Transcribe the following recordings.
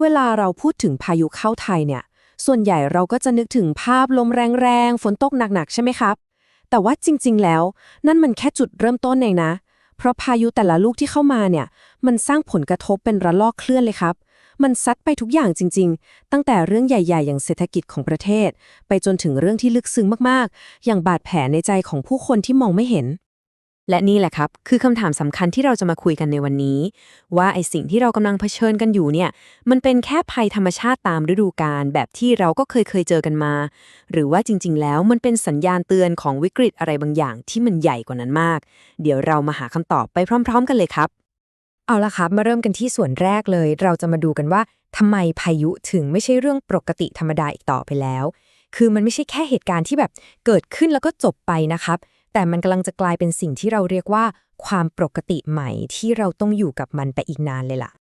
เวลาเราพูดถึงพายุเข้าไทยเนี่ย ส่วนใหญ่เราก็จะนึกถึงภาพลมแรงๆ ฝนตกหนักๆ ใช่ไหมครับ แต่ว่าจริงๆ แล้ว นั่นมันแค่จุดเริ่มต้นเองนะ เพราะพายุแต่ละลูกที่เข้ามาเนี่ย มันสร้างผลกระทบเป็นระลอกเคลื่อนเลยครับ มันซัดไปทุกอย่างจริง ๆ ตั้งแต่เรื่องใหญ่ ๆ อย่างเศรษฐกิจของประเทศ ไปจนถึงเรื่องที่ลึกซึ้งมากๆ อย่างบาดแผลในใจของผู้คนที่มองไม่เห็น และนี่แหละครับ คือคำถามสำคัญที่เราจะมาคุยกันในวันนี้ ว่าไอสิ่งที่เรากำลังเผชิญกันอยู่เนี่ย มันเป็นแค่ภัยธรรมชาติตามฤดูกาลแบบที่เราก็เคยเคยเจอกันมา หรือว่าจริง ๆ แล้วมันเป็นสัญญาณเตือนของวิกฤตอะไรบางอย่างที่มันใหญ่กว่านั้นมาก เดี๋ยวเรามาหาคำตอบไปพร้อม ๆ กันเลยครับ เอาละครับ มาเริ่มกันที่ส่วนแรกเลย เราจะมาดูกันว่าทำไมพายุถึงไม่ใช่เรื่องปกติธรรมดาอีกต่อไปแล้ว คือมันไม่ใช่แค่เหตุการณ์ที่แบบเกิดขึ้นแล้วก็จบไปนะครับ แต่มันกำลังจะกลายเป็นสิ่งที่เราเรียกว่า ความปกติใหม่ที่เราต้องอยู่กับมันไปอีกนานเลยล่ะ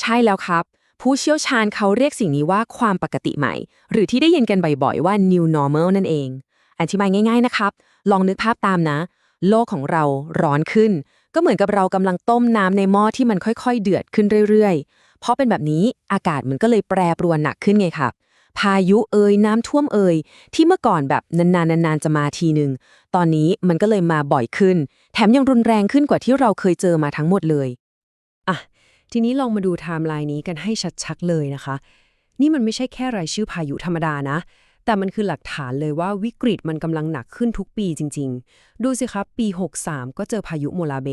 ใช่แล้วครับ ผู้เชี่ยวชาญเขาเรียกสิ่งนี้ว่าความปกติใหม่ หรือที่ได้ยินกันบ่อยๆว่า new normal นั่นเอง อธิบายง่าย ๆนะครับ ลองนึกภาพตามนะ โลกของเราร้อนขึ้น ก็เหมือนกับเรากำลังต้มน้ำในหม้อที่มันค่อยๆ เดือดขึ้นเรื่อยๆ เพราะเป็นแบบนี้อากาศมันก็เลยแปรปรวนหนักขึ้นไงครับ พายุเอ่ยน้ำท่วมเอ่ยที่เมื่อก่อนแบบนานๆนานๆจะมาทีหนึ่งตอนนี้มันก็เลยมาบ่อยขึ้น แถมยังรุนแรงขึ้นกว่าที่เราเคยเจอมาทั้งหมดเลยอะทีนี้ลองมาดูไทม์ไลน์นี้กันให้ชัดๆเลยนะคะ นี่มันไม่ใช่แค่รายชื่อพายุธรรมดานะ แต่มันคือหลักฐานเลยว่าวิกฤตมันกำลังหนักขึ้นทุกปีจริง ๆ ดูสิครับปี 63 ก็เจอพายุโมลาเบ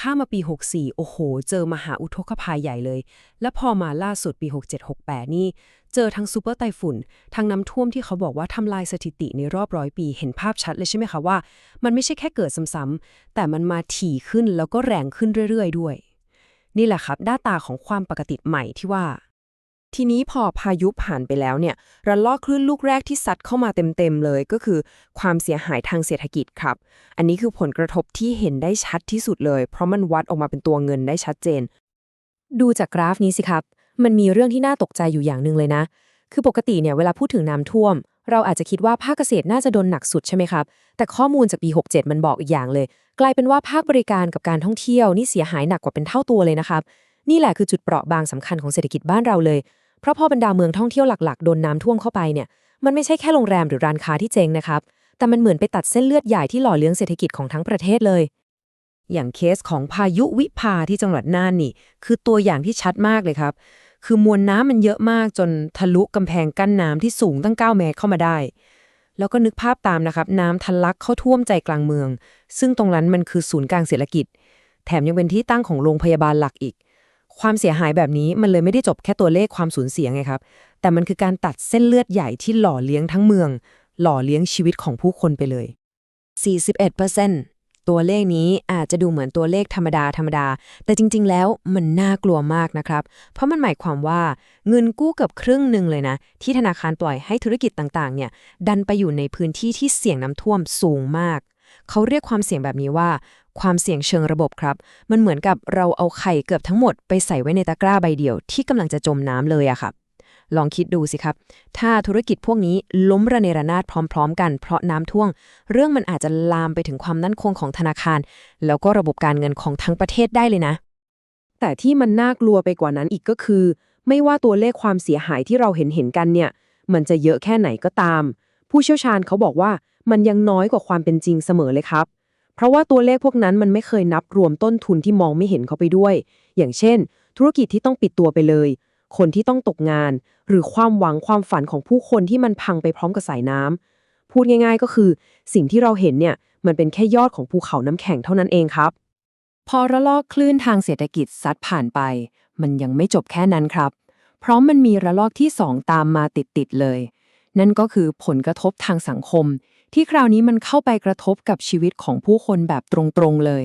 ข้ามมาปี 64 โอ้โห เจอมหาอุทกภัยใหญ่เลย และพอมาล่าสุดปี 67-68 นี่ เจอทั้งซูเปอร์ไต้ฝุ่น ทั้งน้ำท่วมที่เขาบอกว่าทำลายสถิติในรอบร้อยปีเห็นภาพชัดเลยใช่ไหมคะว่า มันไม่ใช่แค่เกิดซ้ำๆแต่มันมาถี่ขึ้นแล้วก็แรงขึ้นเรื่อย ๆ ด้วย นี่แหละครับด้าตาของความปกติใหม่ที่ว่า ทีนี้พอพายุผ่านไปแล้วเนี่ยระลอกคลื่นลูกแรกที่ซัดเข้ามาเต็มๆเลยก็คือ ความเสียหายทางเศรษฐกิจครับ อันนี้คือผลกระทบที่เห็นได้ชัดที่สุดเลย เพราะมันวัดออกมาเป็นตัวเงินได้ชัดเจน ดูจากกราฟนี้สิครับ มันมีเรื่องที่น่าตกใจอยู่อย่างหนึ่งเลยนะ คือปกติเนี่ยเวลาพูดถึงน้ำท่วม เราอาจจะคิดว่าภาคเกษตรน่าจะโดนหนักสุดใช่ไหมครับ แต่ข้อมูลจากปี 67 มันบอกอีกอย่างเลย กลายเป็นว่าภาคบริการกับการท่องเที่ยวนี่เสียหายหนักกว่าเป็นเท่าตัวเลยนะครับนี่แหละคือจุดเปราะบางสำคัญของเศรษฐกิจบ้านเราเลย ราะพอบรรดาเมืองท่องเที่ยวหลักๆ โดนน้ำท่วมเข้าไปเนี่ย มันไม่ใช่แค่โรงแรมหรือร้านค้าที่เจ๊งนะครับ แต่มันเหมือนไปตัดเส้นเลือดใหญ่ที่หล่อเลี้ยงเศรษฐกิจของทั้งประเทศเลย อย่างเคสของพายุวิภาที่จังหวัดน่านนี่ คือตัวอย่างที่ชัดมากเลยครับ คือมวลน้ำมันเยอะมากจนทะลุกำแพงกั้นน้ำที่สูงตั้ง 9 เมตรเข้ามาได้ แล้วก็นึกภาพตามนะครับ น้ำทะลักเข้าท่วมใจกลางเมือง ซึ่งตรงนั้นมันคือศูนย์กลางเศรษฐกิจ แถมยังเป็นที่ตั้งของโรงพยาบาลหลักอีก ความเสียหายแบบนี้มันเลยไม่ได้จบแค่ตัวเลขความสูญเสียไงครับ แต่มันคือการตัดเส้นเลือดใหญ่ที่หล่อเลี้ยงทั้งเมือง หล่อเลี้ยงชีวิตของผู้คนไปเลย 41%ตัวเลขนี้อาจจะดูเหมือนตัวเลขธรรมดาธรรมดา แต่จริง ๆ แล้วมันน่ากลัวมากนะครับ เพราะมันหมายความว่าเงินกู้เกือบครึ่งหนึ่งเลยนะ ที่ธนาคารปล่อยให้ธุรกิจต่างๆ เนี่ย ดันไปอยู่ในพื้นที่ที่เสี่ยงน้ำท่วมสูงมาก เขาเรียกความเสี่ยงแบบนี้ว่า ความเสี่ยงเชิงระบบครับ มันเหมือนกับเราเอาไข่เกือบทั้งหมดไปใส่ไว้ในตะกร้าใบเดียวที่กำลังจะจมน้ำเลยอะครับลองคิดดูสิครับ ถ้าธุรกิจพวกนี้ล้มระเนระนาดพร้อม ๆ กันเพราะน้ำท่วม เรื่องมันอาจจะลามไปถึงความมั่นคงของธนาคาร แล้วก็ระบบการเงินของทั้งประเทศได้เลยนะ แต่ที่มันน่ากลัวไปกว่านั้นอีกก็คือ ไม่ว่าตัวเลขความเสียหายที่เราเห็นเห็นกันเนี่ย มันจะเยอะแค่ไหนก็ตาม ผู้เชี่ยวชาญเขาบอกว่า มันยังน้อยกว่าความเป็นจริงเสมอเลยครับ เพราะว่าตัวเลขพวกนั้นมันไม่เคยนับรวมต้นทุนที่มองไม่เห็นเข้าไปด้วย อย่างเช่น ธุรกิจที่ต้องปิดตัวไปเลย คนที่ต้องตกงาน หรือความหวังความฝันของผู้คนที่มันพังไปพร้อมกับสายน้ำพูดง่าย ๆ ก็คือ สิ่งที่เราเห็นเนี่ยมันเป็นแค่ยอดของภูเขาน้ำแข็งเท่านั้นเองครับ พอระลอกคลื่นทางเศรษฐกิจซัดผ่านไป มันยังไม่จบแค่นั้นครับ เพราะมันมีระลอกที่2ตามมาติดๆเลย นั่นก็คือผลกระทบทางสังคม ที่คราวนี้มันเข้าไปกระทบกับชีวิตของผู้คนแบบตรงๆเลย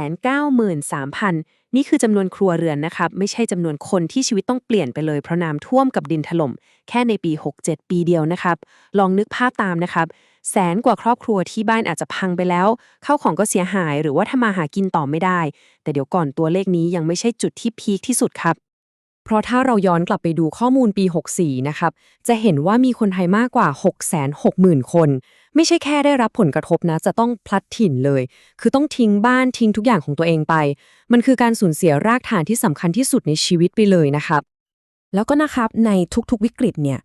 193,000 นี่คือจำนวนครัวเรือนนะครับ ไม่ใช่จำนวนคนที่ชีวิตต้องเปลี่ยนไปเลยเพราะน้ำท่วมกับดินถล่ม แค่ในปี 67 ปีเดียวนะครับ ลองนึกภาพตามนะครับ แสนกว่าครอบครัวที่บ้านอาจจะพังไปแล้ว เข้าของก็เสียหายหรือว่าทำมาหากินต่อไม่ได้ แต่เดี๋ยวก่อนตัวเลขนี้ยังไม่ใช่จุดที่พีคที่สุดครับ เพราะถ้าเราย้อนกลับไปดูข้อมูลปี 64 นะครับ จะเห็นว่ามีคนไทยมากกว่า 660,000 คน ไม่ใช่แค่ได้รับผลกระทบนะ จะต้องพลัดถิ่นเลย คือต้องทิ้งบ้านทิ้งทุกอย่างของตัวเองไป มันคือการสูญเสียรากฐานที่สำคัญที่สุดในชีวิตไปเลยนะครับ แล้วก็นะครับในทุกๆวิกฤตเนี่ย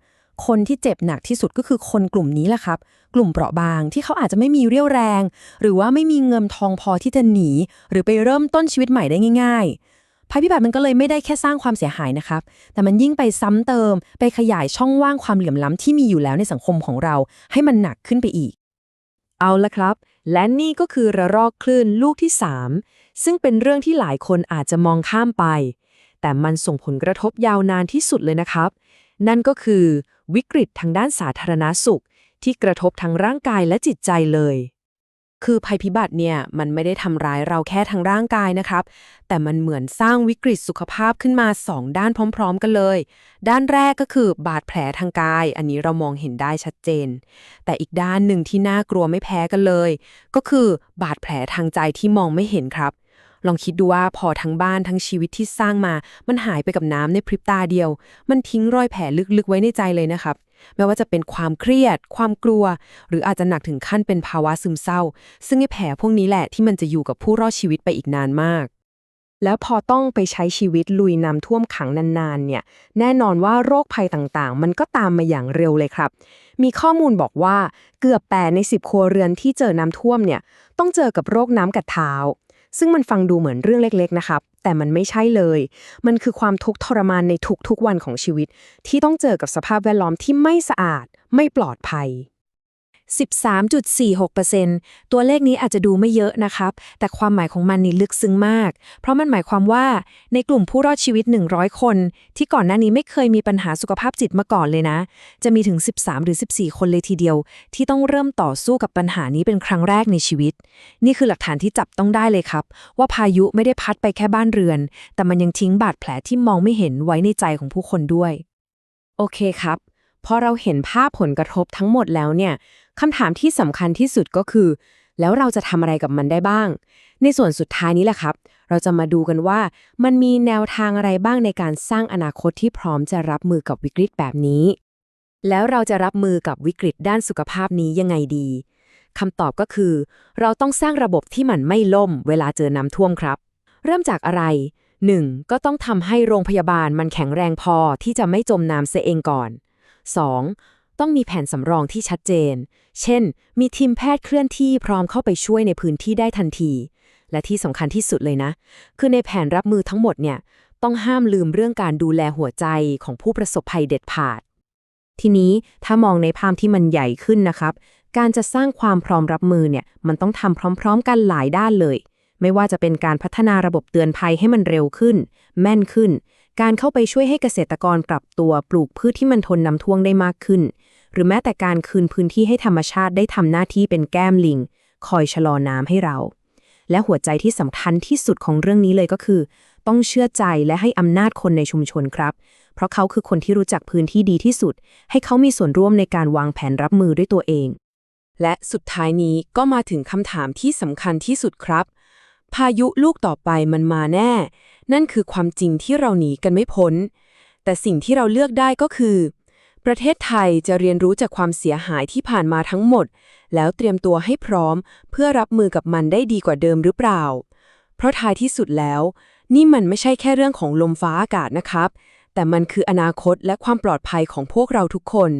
คนที่เจ็บหนักที่สุดก็คือคนกลุ่มนี้แหละครับ กลุ่มเปราะบางที่เขาอาจจะไม่มีเรี่ยวแรง หรือว่าไม่มีเงินทองพอที่จะหนี หรือไปเริ่มต้นชีวิตใหม่ได้ง่าย ๆ ภัยพิบัติมันก็เลยไม่ได้แค่สร้างความเสียหายนะครับ แต่มันยิ่งไปซ้ำเติม ไปขยายช่องว่างความเหลื่อมล้ำที่มีอยู่แล้วในสังคมของเรา ให้มันหนักขึ้นไปอีก เอาละครับ และนี่ก็คือระลอกคลื่นลูกที่ 3 ซึ่งเป็นเรื่องที่หลายคนอาจจะมองข้ามไป แต่มันส่งผลกระทบยาวนานที่สุดเลยนะครับ นั่นก็คือวิกฤตทางด้านสาธารณสุข ที่กระทบทั้งร่างกายและจิตใจเลย คือภัยพิบัติเนี่ยมันไม่ได้ทำร้ายเราแค่ทางร่างกายนะครับ แต่มันเหมือนสร้างวิกฤตสุขภาพขึ้นมา 2 ด้านพร้อม ๆ กันเลย ด้านแรกก็คือบาดแผลทางกาย อันนี้เรามองเห็นได้ชัดเจน แต่อีกด้านหนึ่งที่น่ากลัวไม่แพ้กันเลย ก็คือบาดแผลทางใจที่มองไม่เห็นครับ ลองคิดดูว่าพอทั้งบ้านทั้งชีวิตที่สร้างมา มันหายไปกับน้ำในพริบตาเดียว มันทิ้งรอยแผลลึกๆไว้ในใจเลยนะครับ ไม่ว่าจะเป็นความเครียด ความกลัว หรืออาจจะหนักถึงขั้นเป็นภาวะซึมเศร้า ซึ่งไอ้แผลพวกนี้แหละที่มันจะอยู่กับผู้รอดชีวิตไปอีกนานมาก แล้วพอต้องไปใช้ชีวิตลุยน้ำท่วมขังนานๆ เนี่ย แน่นอนว่าโรคภัยต่างๆ มันก็ตามมาอย่างเร็วเลยครับ มีข้อมูลบอกว่าเกือบแปดใน10ครัวเรือนที่เจอน้ำท่วมเนี่ย ต้องเจอกับโรคน้ำกัดเท้า ซึ่งมันฟังดูเหมือนเรื่องเล็กๆนะครับ แต่มันไม่ใช่เลย มันคือความทุกข์ทรมานในทุกๆวันของชีวิต ที่ต้องเจอกับสภาพแวดล้อมที่ไม่สะอาด ไม่ปลอดภัย 13.46%ตัวเลขนี้อาจจะดูไม่เยอะนะครับ แต่ความหมายของมันนี่ลึกซึ้งมาก เพราะมันหมายความว่าในกลุ่มผู้รอดชีวิต 100 คน ที่ก่อนหน้านี้ไม่เคยมีปัญหาสุขภาพจิตมาก่อนเลยนะ จะมีถึง 13 หรือ 14 คนเลยทีเดียว ที่ต้องเริ่มต่อสู้กับปัญหานี้เป็นครั้งแรกในชีวิต นี่คือหลักฐานที่จับต้องได้เลยครับ ว่าพายุไม่ได้พัดไปแค่บ้านเรือน แต่มันยังทิ้งบาดแผลที่มองไม่เห็นไว้ในใจของผู้คนด้วย โอเคครับ พอเราเห็นภาพผลกระทบทั้งหมดแล้วเนี่ยคำถามที่สำคัญที่สุดก็คือ แล้วเราจะทำอะไรกับมันได้บ้าง ในส่วนสุดท้ายนี้แหละครับ เราจะมาดูกันว่า มันมีแนวทางอะไรบ้างในการสร้างอนาคตที่พร้อมจะรับมือกับวิกฤตแบบนี้ แล้วเราจะรับมือกับวิกฤตด้านสุขภาพนี้ยังไงดีคำตอบก็คือ เราต้องสร้างระบบที่มันไม่ล่ม เวลาเจอน้ำท่วมครับ เริ่มจากอะไร 1. ก็ต้องทำให้โรงพยาบาลมันแข็งแรงพอที่จะไม่จมน้ำเสียเองก่อน 2. ต้องมีแผนสำรองที่ชัดเจน เช่น มีทีมแพทย์เคลื่อนที่พร้อมเข้าไปช่วยในพื้นที่ได้ทันที และที่สำคัญที่สุดเลยนะ คือในแผนรับมือทั้งหมดเนี่ย ต้องห้ามลืมเรื่องการดูแลหัวใจของผู้ประสบภัยเด็ดขาด ทีนี้ถ้ามองในภาพที่มันใหญ่ขึ้นนะครับ การจะสร้างความพร้อมรับมือเนี่ย มันต้องทำพร้อม ๆ กันหลายด้านเลย ไม่ว่าจะเป็นการพัฒนาระบบเตือนภัยให้มันเร็วขึ้น แม่นขึ้น การเข้าไปช่วยให้เกษตรกรปรับตัวปลูกพืชที่มันทนน้ำท่วงได้มากขึ้น หรือแม้แต่การคืนพื้นที่ให้ธรรมชาติได้ทำหน้าที่เป็นแก้มลิง คอยชะลอน้ำให้เรา และหัวใจที่สำคัญที่สุดของเรื่องนี้เลยก็คือ ต้องเชื่อใจและให้อำนาจคนในชุมชนครับ เพราะเขาคือคนที่รู้จักพื้นที่ดีที่สุด ให้เขามีส่วนร่วมในการวางแผนรับมือด้วยตัวเอง และสุดท้ายนี้ก็มาถึงคำถามที่สำคัญที่สุดครับ พายุลูกต่อไปมันมาแน่ นั่นคือความจริงที่เราหนีกันไม่พ้น แต่สิ่งที่เราเลือกได้ก็คือ ประเทศไทยจะเรียนรู้จากความเสียหายที่ผ่านมาทั้งหมด แล้วเตรียมตัวให้พร้อม เพื่อรับมือกับมันได้ดีกว่าเดิมหรือเปล่า เพราะท้ายที่สุดแล้ว นี่มันไม่ใช่แค่เรื่องของลมฟ้าอากาศนะครับ แต่มันคืออนาคตและความปลอดภัยของพวกเราทุกคน